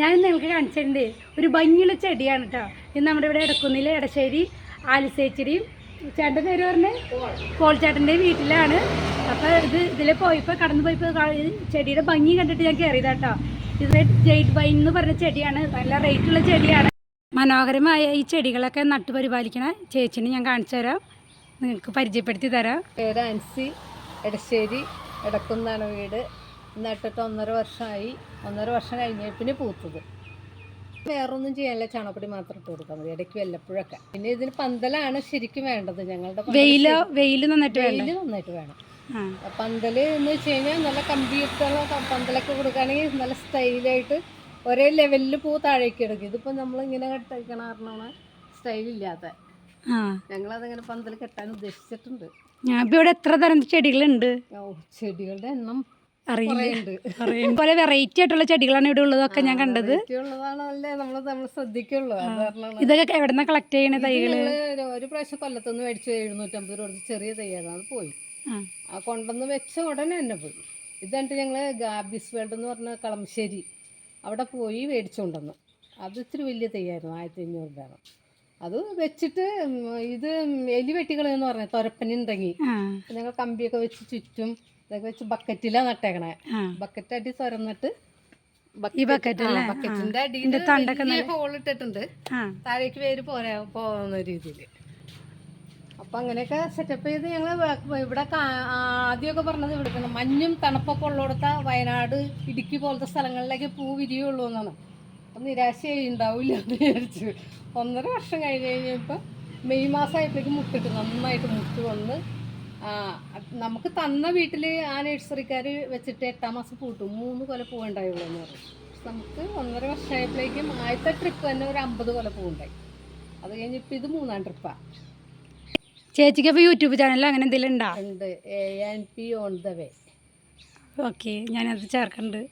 ഞാൻ നിങ്ങൾക്ക് കാണിച്ചിട്ടുണ്ട് ഒരു ഭംഗിയുള്ള ചെടിയാണ് കേട്ടോ ഇത് നമ്മുടെ ഇവിടെ ഇടക്കുന്നിൽ ഇടശ്ശേരി ആലിസേച്ചടിയും ചേട്ടന്റെ പേര് പറഞ്ഞ്? കോൾ ചേട്ടന്റെ വീട്ടിലാണ്. അപ്പോൾ ഇത് ഇതിൽ പോയപ്പോൾ കടന്നു പോയപ്പോൾ ചെടിയുടെ ഭംഗി കണ്ടിട്ട് ഞാൻ കയറിയതാട്ടോ ഇത് ജെയ്ഡ് വൈൻ എന്ന് പറഞ്ഞ ചെടിയാണ്. നല്ല റേറ്റുള്ള ചെടിയാണ്. മനോഹരമായ ഈ ചെടികളൊക്കെ നട്ടു പരിപാലിക്കണ ചേച്ചിനെ ഞാൻ കാണിച്ചു തരാം. നിങ്ങൾക്ക് പരിചയപ്പെടുത്തി തരാം. പേര് അൻസി ഇടശ്ശേരി എടക്കുന്നാണ് വീട്. നട്ടിട്ട് ഒന്നര വർഷമായി ഒന്നര വർഷം കഴിഞ്ഞ പിന്നെ പൂത്തത്. വേറൊന്നും ചെയ്യാനില്ല. ചാണകപ്പൊടി മാത്രം ഇട്ട് കൊടുക്കാൻ മതി. ഇടയ്ക്ക് വല്ലപ്പോഴൊക്കെ. പിന്നെ ഇതിന് പന്തലാണ് ശരിക്കും വേണ്ടത്. ഞങ്ങളുടെ വെയിൽ വെയിലോ നന്നായിട്ട് വെയിൽ നന്നായിട്ട് വേണം. പന്തൽ എന്ന് വെച്ച് കഴിഞ്ഞാൽ നല്ല കമ്പിയിട്ടുള്ള പന്തലൊക്കെ കൊടുക്കുകയാണെങ്കിൽ നല്ല സ്റ്റൈലായിട്ട് ഒരേ ലെവലിൽ പൂ താഴേക്ക് എടുക്കും. ഇതിപ്പോൾ നമ്മളിങ്ങനെ കെട്ടിക്കണ കാരണമാണ് സ്റ്റൈലില്ലാത്ത. ഞങ്ങളതിങ്ങനെ പന്തൽ കെട്ടാൻ ഉദ്ദേശിച്ചിട്ടുണ്ട്. ഞാൻ ഇവിടെ എത്ര തരം ചെടികളുണ്ട്? ചെടികളുടെ എണ്ണം അറിയില്ല. പോലെ വെറൈറ്റി ആയിട്ടുള്ള ചെടികളാണ് ഇവിടെ ഉള്ളതൊക്കെ ഞാൻ കണ്ടത്. ഇതൊക്കെ എവിടെന്നാ കളക്ട് ചെയ്യണ തൈകൾ? ഒരു- പ്രാവശ്യം കൊല്ലത്തുനിന്ന് മേടിച്ചു എഴുന്നൂറ്റമ്പത് രൂപ ചെറിയ തൈയാണ് അത് പോയി. ആ. കൊണ്ടുവന്ന് വെച്ച ഉടനെ തന്നെ പോയി. ഇതാണ്ട് ഞങ്ങൾ ഗാബിസ് വേൾഡ് എന്ന് പറഞ്ഞ കളമശ്ശേരി അവിടെ പോയി മേടിച്ചു കൊണ്ടുവന്നു അത് ഇത്തിരി വലിയ തയ്യായിരുന്നു ആയിരത്തി അഞ്ഞൂറ് രൂപയാണ്. അത് വെച്ചിട്ട് ഇത് എലി വെട്ടികളെന്ന് പറഞ്ഞ തുരപ്പനുണ്ടെങ്കിൽ ഞങ്ങൾ കമ്പിയൊക്കെ വെച്ച് ചുറ്റും ഇതൊക്കെ വെച്ച് ബക്കറ്റിലാണ് നട്ടേക്കണേ. ബക്കറ്റ് അടി തുറന്നിട്ട് ഈ ബക്കറ്റിന്റെ അടിയിൽ ആ. താഴേക്ക് പേര് പോരാ പോകുന്ന രീതിയിൽ അപ്പൊ അങ്ങനെയൊക്കെ സെറ്റപ്പ് ചെയ്ത് ഞങ്ങൾ ഇവിടെ ആദ്യമൊക്കെ പറഞ്ഞത് ഇവിടെ മഞ്ഞും തണുപ്പൊക്കെ ഉള്ളിടത്ത വയനാട് ഇടുക്കി പോലത്തെ സ്ഥലങ്ങളിലേക്ക് പൂ വിരിയുള്ളൂ എന്നാണ്. അപ്പം നിരാശയായി ഉണ്ടാവില്ല എന്ന് വിചാരിച്ചു. ഒന്നര വർഷം കഴിഞ്ഞ് കഴിഞ്ഞപ്പോൾ മെയ് മാസമായപ്പോഴേക്കും മുട്ടിട്ട് നന്നായിട്ട് മുട്ട് വന്ന് നമുക്ക് തന്ന വീട്ടിൽ ആ നഴ്സറിക്കാർ വെച്ചിട്ട് എട്ടാം മാസം പൂട്ടും. മൂന്ന് കൊല പൂവുണ്ടായുള്ളൂ എന്ന് പറഞ്ഞു പക്ഷെ നമുക്ക് ഒന്നര വർഷമായപ്പോഴേക്കും ആദ്യത്തെ ട്രിപ്പ് തന്നെ ഒരു അമ്പത് കൊല പൂവുണ്ടായി. അത് കഴിഞ്ഞിപ്പോൾ ഇത് മൂന്നാം ട്രിപ്പാണ് ചേച്ചിക്ക് അപ്പോൾ യൂട്യൂബ് ചാനൽ അങ്ങനെ എന്തെങ്കിലും ഉണ്ടോ? ഉണ്ട്. A and P on the way okay ഞാനത് ചേർക്കുന്നുണ്ട്